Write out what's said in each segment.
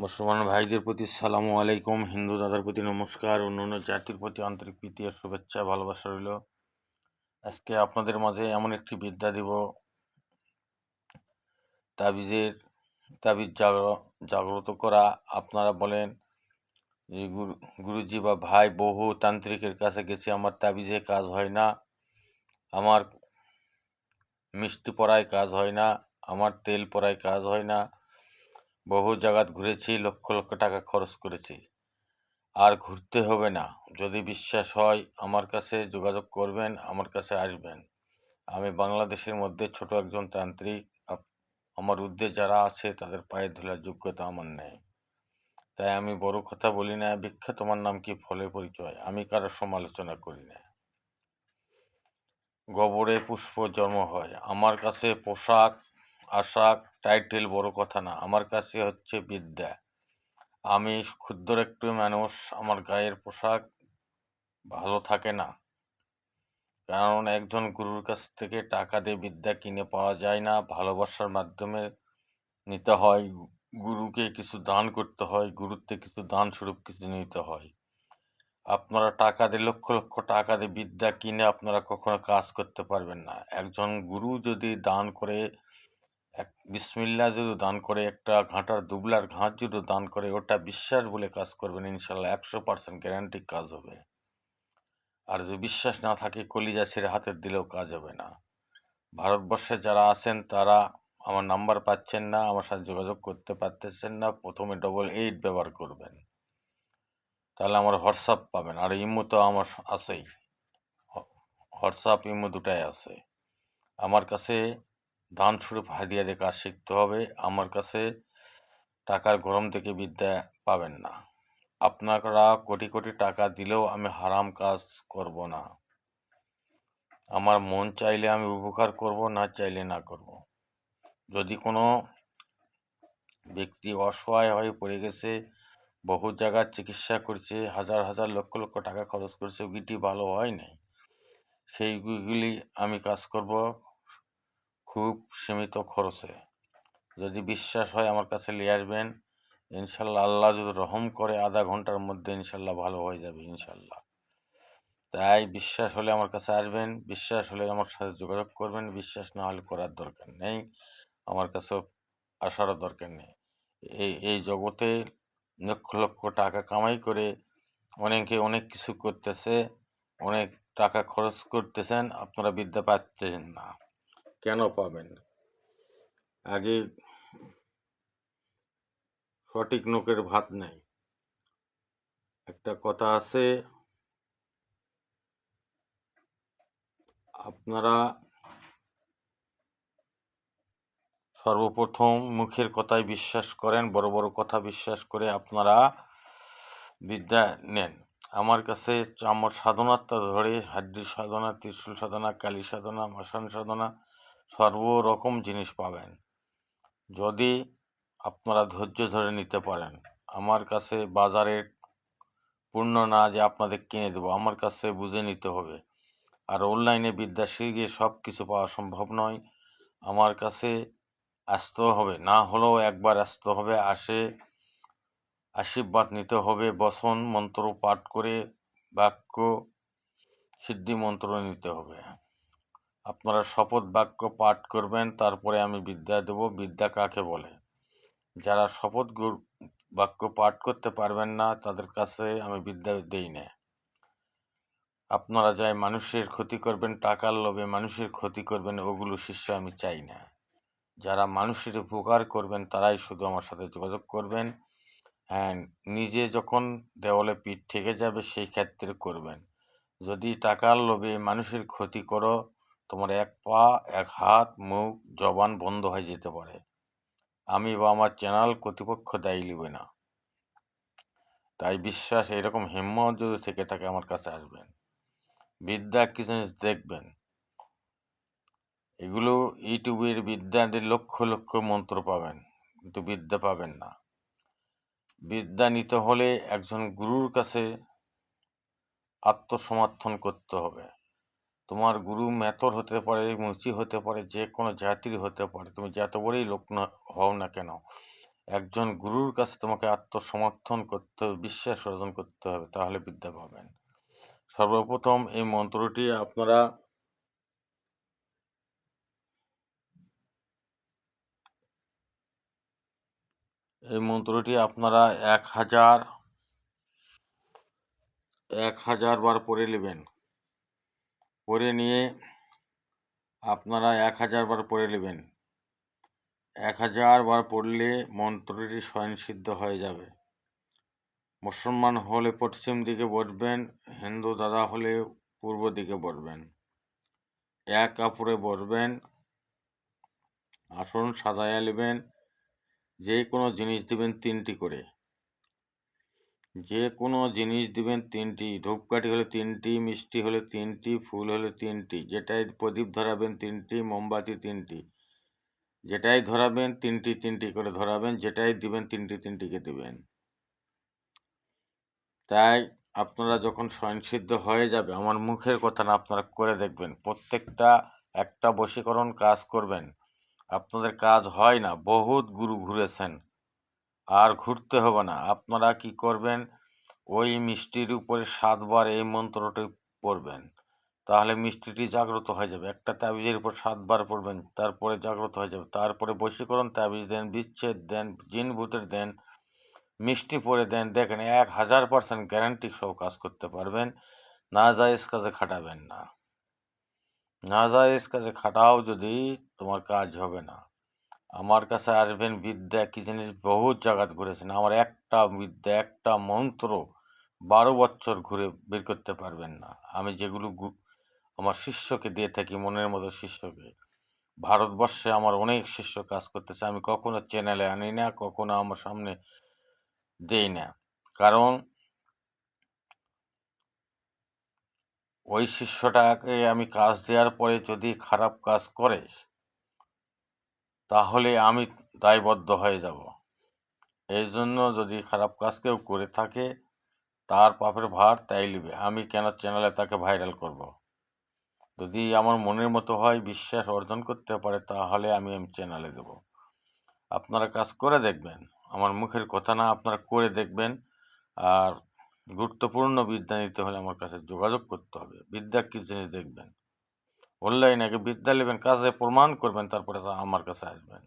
মুসলমান ভাইদের প্রতি সালামু আলাইকুম। হিন্দু দাদার প্রতি নমস্কার। অন্য অন্য জাতির প্রতি আন্তরিক প্রীতি আর শুভেচ্ছা, ভালোবাসা রইল। আজকে আপনাদের মাঝে এমন একটি বিদ্যা দিব। তাবিজের, তাবিজ জাগ্র- জাগ্রত করা। আপনারা বলেন যে, গুরু, গুরুজি বা ভাই বহু তান্ত্রিকের কাছে গেছি, আমার তাবিজে কাজ হয় না। আমার মিষ্টি পড়ায় কাজ হয় না। আমার তেল পড়ায় কাজ হয় না। বহু জায়গাত ঘুরেছি, লক্ষ লক্ষ টাকা খরচ করেছি। আর ঘুরতে হবে না। যদি বিশ্বাস হয়, আমার কাছে যোগাযোগ করবেন, আমার কাছে আসবেন। আমি বাংলাদেশের মধ্যে ছোট একজন তান্ত্রিক। আমার ঊর্ধ্বে যারা আছে, তাদের পায়ে ধুলার যোগ্যতা আমার নেই। তাই আমি বড় কথা বলি না, ভিক্ষা তোমার নাম কি ফলে পরিচয়? আমি কারোর সমালোচনা করি না। গোবরে পুষ্প জন্ম হয়। আমার কাছে পোশাক আশাক টাইটেল বড় কথা না, আমার কাছে হচ্ছে বিদ্যা। আমি ক্ষুদ্র একটু মানুষ, আমার গায়ের পোশাক ভালো থাকে না। কারণ একজন গুরুর কাছ থেকে টাকা দিয়ে বিদ্যা কিনে পাওয়া যায় না, ভালোবাসার মাধ্যমে নিতে হয়, গুরুকে কিছু দান করতে হয়, গুরুত্বে কিছু দান স্বরূপ কিছু নিতে হয়। আপনারা টাকা দিয়ে, লক্ষ লক্ষ টাকা দিয়ে বিদ্যা কিনে আপনারা কখনো কাজ করতে পারবেন না। একজন গুরু যদি দান করে বিসমিল্লা যদি দান করে, একটা ঘাঁটার দুবলার ঘাট যদি দান করে, ওটা বিশ্বাস বলে কাজ করবেন ইনশাল্লাহ একশো পার্সেন্ট গ্যারান্টি কাজ হবে। আর যদি বিশ্বাস না থাকে, কলিজা ছেড়ে হাতের দিলেও কাজ হবে না। ভারতবর্ষে যারা আছেন, তারা আমার নাম্বার পাচ্ছেন না, আমার সাথে যোগাযোগ করতে পারতেছেন না, প্রথমে ডবল এইট ব্যবহার করবেন। তাহলে আমার হোয়াটসঅ্যাপ পাবেন, আর ইমো তো আমার আছেই। হোয়াটসঅ্যাপ, ইমো দুটাই আছে। আমার কাছে দান স্বরূপ হাদিয়া দিয়ে কাজ শিখতে হবে। আমার কাছে টাকার গরম থেকে বিদ্যা পাবেন না। আপনারা কোটি কোটি টাকা দিলেও আমি হারাম কাজ করব না। আমার মন চাইলে আমি উপকার করব, না চাইলে না করব। যদি কোনো ব্যক্তি অসহায় হয়ে পড়ে গেছে, বহু জায়গার চিকিৎসা করছে, হাজার হাজার লক্ষ লক্ষ টাকা খরচ করছে, ওইটি ভালো হয় নাই। সেইগুলি আমি কাজ করব। খুব সীমিত খরচে। যদি বিশ্বাস হয় আমার কাছে নিয়ে আসবেন, ইনশাল্লাহ আল্লাহ যদি রহম করে আধা ঘণ্টার মধ্যে ইনশাল্লাহ ভালো হয়ে যাবে ইনশাল্লাহ। তাই বিশ্বাস হলে আমার কাছে আসবেন, বিশ্বাস হলে আমার সাথে যোগাযোগ করবেন, বিশ্বাস না হলে করার দরকার নেই, আমার কাছেও আসারও দরকার নেই। এই এই জগতে লক্ষ লক্ষ টাকা কামাই করে অনেকে অনেক কিছু করতেছে, অনেক টাকা খরচ করতেছেন, আপনারা বিদ্যা পাচ্ছেন না। কেন পাবেন আগে সঠিক নোকের ভাত নেই। একটা কথা আছে, আপনারা সর্বপ্রথম মুখের কথায় বিশ্বাস করেন, বড় বড় কথা বিশ্বাস করে আপনারা বিদ্যা নেন। আমার কাছে আমার সাধনাটা ধরে হাড্ডি সাধনা, ত্রিশূল সাধনা, কালী সাধনা মশান সাধনা সর্বরকম জিনিস পাবেন। যদি আপনারা ধৈর্য ধরে নিতে পারেন, আমার কাছে বাজারের পূর্ণ না যে আপনাদের কিনে দেবো, আমার কাছে বুঝে নিতে হবে। আর অনলাইনে বিদ্যা শিখে সব কিছু পাওয়া সম্ভব নয়। আমার কাছে আসতেও হবে, না হলেও একবার আসতে হবে, আসে আশীর্বাদ নিতে হবে বসন মন্ত্র পাঠ করে বাক্য সিদ্ধি মন্ত্র নিতে হবে। আপনারা শপথ বাক্য পাঠ করবেন, তারপরে আমি বিদ্যা দেব। বিদ্যা কাকে বলে? যারা শপথ বাক্য পাঠ করতে পারবেন না, তাদের কাছে আমি বিদ্যা দেই না। আপনারা যাই মানুষের ক্ষতি করবেন, টাকার লোভে মানুষের ক্ষতি করবেন, ওগুলো শিষ্য আমি চাই না। যারা মানুষের উপকার করবেন, তারাই শুধু আমার সাথে যোগাযোগ করবেন। হ্যাঁ নিজে যখন দেওয়ালে পিঠ ঠেকে যাবে, সেই ক্ষেত্রে করবেন। যদি টাকার লোভে মানুষের ক্ষতি করো তোমার এক পা, এক হাত, মুখ, জবান বন্ধ হয়ে যেতে পারে। আমি বা আমার চ্যানেল কর্তৃপক্ষ দায়ী নিবে না। তাই বিশ্বাস এরকম হিম্মত যদি থেকে থাকে আমার কাছে আসবেন। বিদ্যা কি জিনিস দেখবেন? এগুলো ইউটিউবের বিদ্যাদের লক্ষ লক্ষ মন্ত্র পাবেন, কিন্তু বিদ্যা পাবেন না। বিদ্যা নিতে হলে একজন গুরুর কাছে আত্মসমর্থন করতে হবে। তোমার গুরু মেথর হতে পারে, মুচি হতে পারে, যে কোনো জাতির হতে পারে। তুমি যত বড়ই লোক না, হও না কেন, একজন গুরুর কাছে তোমাকে আত্মসমর্থন করতে হবে, বিশ্বাস অর্জন করতে হবে, তাহলে বিদ্যা পাবেন। সর্বপ্রথম এই মন্ত্রটি আপনারা এই মন্ত্রটি আপনারা এক হাজার এক হাজার বার পড়ে নেবেন। পড়ে নিয়ে আপনারা এক হাজার বার পড়ে নেবেন। এক হাজার বার পড়লে মন্ত্রটি স্বয়ংসিদ্ধ হয়ে যাবে। মুসলমান হলে পশ্চিম দিকে বসবেন, হিন্দু দাদা হলে পূর্ব দিকে বসবেন। এক কাপড়ে বসবেন, আসন সাজাইয়া নেবেন যে কোনো জিনিস দেবেন তিনটি করে। যে কোনো জিনিস দিবেন তিনটি, ধূপকাঠি হলে তিনটি, মিষ্টি হলে তিনটি, ফুল হলে তিনটি, যেটাই প্রদীপ ধরাবেন তিনটি, মোমবাতি তিনটি, যেটাই ধরাবেন তিনটি তিনটি করে ধরাবেন, যেটাই দিবেন তিনটি, তিনটিকে দিবেন। তাই আপনারা যখন স্বয়ংসিদ্ধ হয়ে যাবে, আমার মুখের কথা না আপনারা করে দেখবেন, প্রত্যেকটা একটা বশীকরণ কাজ করবেন, আপনাদের কাজ হয় না, বহুত গুরু ঘুরেছেন। আর ঘুরতে হবে না। আপনারা কি করবেন? ওই মিষ্টির উপরে সাতবার এই মন্ত্রটি পড়বেন। তাহলে মিষ্টিটি জাগ্রত হয়ে যাবে। একটা তাবিজের উপর সাতবার পড়বেন, তারপরে জাগ্রত হয়ে যাবে। তারপরে বশীকরণ তাবিজ দেন, বিচ্ছেদ দেন জিন ভূতের দেন, মিষ্টি পরে দেন। দেখেন, এক হাজার পার্সেন্ট গ্যারান্টি সব কাজ করতে পারবেন। না জায়েজ কাজে খাটাবেন না। না জায়েজ কাজে খাটাও যদি তোমার কাজ হবে না। আমার কাছে আসবেন বিদ্যা কি জিনিস বহুত জায়গাত ঘুরেছেন। আমার একটা বিদ্যা, একটা মন্ত্র বারো বছর ঘুরে বের করতে পারবেন না। আমি যেগুলো আমার শিষ্যকে দিয়ে থাকি, মনের মতো শিষ্যকে। ভারতবর্ষে আমার অনেক শিষ্য কাজ করতেছে, আমি কখনো চ্যানেলে আনি না, কখনো আমার সামনে দেই না। কারণ ওই শিষ্যটাকে আমি কাজ দেওয়ার পরে যদি খারাপ কাজ করে তাহলে আমি দায়বদ্ধ হয়ে যাব। এই জন্য যদি খারাপ কাজ কেউ করে থাকে, তার পাপের ভার তাই নিবে। আমি কেন চ্যানেলে তাকে ভাইরাল করব। যদি আমার মনের মতো হয়, বিশ্বাস অর্জন করতে পারে, তাহলে আমি আমি চ্যানেলে দেব। আপনারা কাজ করে দেখবেন। আমার মুখের কথা না, আপনারা করে দেখবেন। আর গুরুত্বপূর্ণ বিদ্যা নিতে হলে আমার কাছে যোগাযোগ করতে হবে। বিদ্যা কী জিনিস দেখবেন? অনলাইনে আগে বিদ্যা নেবেন কাজে প্রমাণ করবেন, তারপরে তা আমার কাছে আসবেন।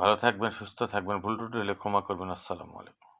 ভালো থাকবেন, সুস্থ থাকবেন, ভুল টুটি হলে ক্ষমা করবেন। আসসালামু আলাইকুম।